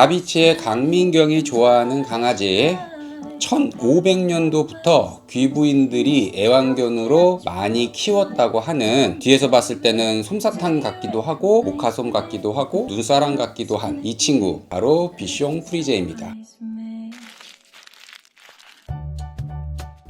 다비치의 강민경이 좋아하는 강아지. 1500년도부터 귀부인들이 애완견으로 많이 키웠다고 하는 뒤에서 봤을 때는 솜사탕 같기도 하고 모카솜 같기도 하고 눈사람 같기도 한 이 친구. 바로 비숑 프리제입니다.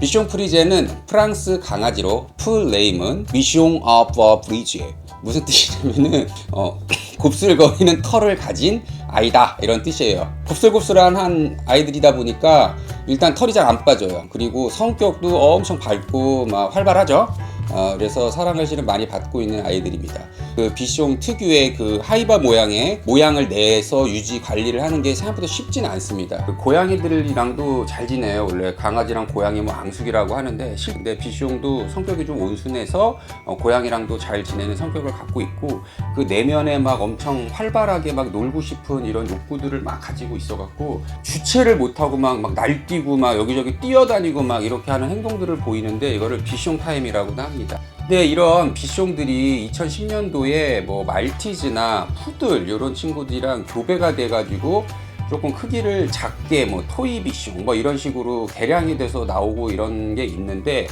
비숑 프리제는 프랑스 강아지로 풀 네임은 비숑 아버 프리제. 무슨 뜻이냐면은 어, 곱슬거리는 털을 가진 아이다 이런 뜻이에요. 곱슬곱슬한 한 아이들이다 보니까 일단 털이 잘 안 빠져요. 그리고 성격도 엄청 밝고 막 활발하죠. 어, 그래서 사랑을 실은 많이 받고 있는 아이들입니다. 그 비숑 특유의 그 하이바 모양의 모양을 내서 유지 관리를 하는 게 생각보다 쉽지는 않습니다. 그 고양이들이랑도 잘 지내요. 원래 강아지랑 고양이 뭐 앙숙이라고 하는데 실제 비숑도 성격이 좀 온순해서 어, 고양이랑도 잘 지내는 성격을 갖고 있고 그 내면에 막 엄청 활발하게 막 놀고 싶은 이런 욕구들을 막 가지고 있어갖고 주체를 못하고 막, 막 날뛰고 막 여기저기 뛰어다니고 막 이렇게 하는 행동들을 보이는데 이거를 비숑 타임이라고도 합니다. 근데 이런 비숑들이 2010년도에 뭐 말티즈나 푸들 이런 친구들이랑 교배가 돼가지고 조금 크기를 작게 뭐 토이 비숑 뭐 이런 식으로 개량이 돼서 나오고 이런 게 있는데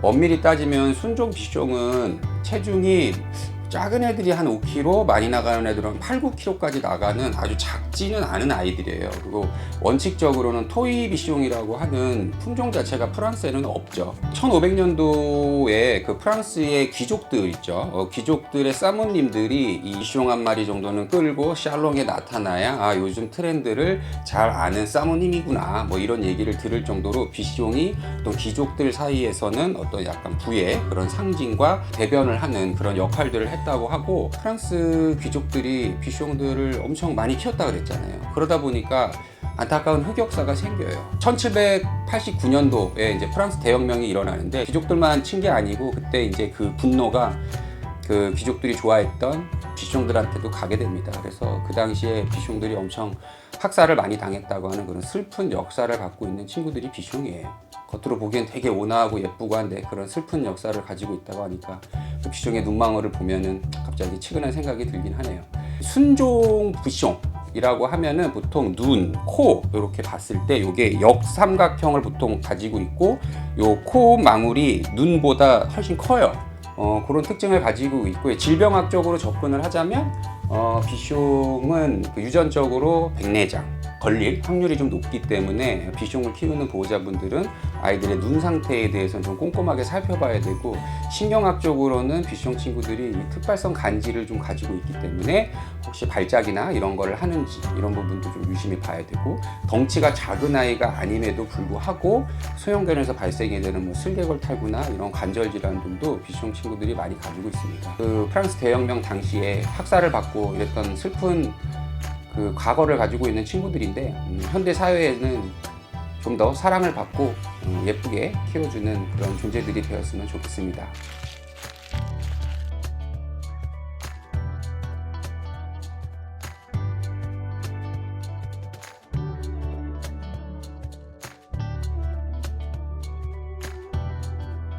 엄밀히 따지면 순종 비숑은 체중이 작은 애들이 한 5kg, 많이 나가는 애들은 8, 9kg까지 나가는 아주 작지는 않은 아이들이에요. 그리고 원칙적으로는 토이 비숑이라고 하는 품종 자체가 프랑스에는 없죠. 1500년도에 그 프랑스의 귀족들 있죠. 어, 귀족들의 사모님들이 이 비숑 한 마리 정도는 끌고 샬롱에 나타나야 아, 요즘 트렌드를 잘 아는 사모님이구나. 뭐 이런 얘기를 들을 정도로 비숑이 어떤 귀족들 사이에서는 어떤 약간 부의 그런 상징과 대변을 하는 그런 역할들을 했다고 하고 프랑스 귀족들이 비숑들을 엄청 많이 키웠다 그랬잖아요. 그러다 보니까 안타까운 흑역사가 생겨요. 1789년도에 이제 프랑스 대혁명이 일어나는데 귀족들만 친 게 아니고 그때 이제 그 분노가 그 귀족들이 좋아했던 비숑들한테도 가게 됩니다. 그래서 그 당시에 비숑들이 엄청 학살을 많이 당했다고 하는 그런 슬픈 역사를 갖고 있는 친구들이 비숑이에요. 겉으로 보기엔 되게 온화하고 예쁘고 한데 그런 슬픈 역사를 가지고 있다고 하니까 그 비숑의 눈망울을 보면은 갑자기 치근한 생각이 들긴 하네요. 순종 비숑이라고 하면은 보통 눈, 코 이렇게 봤을 때 이게 역삼각형을 보통 가지고 있고 요 코 망울이 눈보다 훨씬 커요. 어, 그런 특징을 가지고 있고요. 질병학적으로 접근을 하자면 어, 비숑은 그 유전적으로 백내장 걸릴 확률이 좀 높기 때문에 비숑을 키우는 보호자분들은 아이들의 눈 상태에 대해서는 좀 꼼꼼하게 살펴봐야 되고 신경학적으로는 비숑 친구들이 이 특발성 간지를 좀 가지고 있기 때문에 혹시 발작이나 이런 거를 하는지 이런 부분도 좀 유심히 봐야 되고 덩치가 작은 아이가 아님에도 불구하고 소형견에서 발생이 되는 뭐 슬개골 탈구나 이런 관절 질환들도 비숑 친구들이 많이 가지고 있습니다. 그 프랑스 대혁명 당시에 학살을 받고 이랬던 슬픈 그 과거를 가지고 있는 친구들인데 음, 현대 사회에는 좀 더 사랑을 받고 음, 예쁘게 키워주는 그런 존재들이 되었으면 좋겠습니다.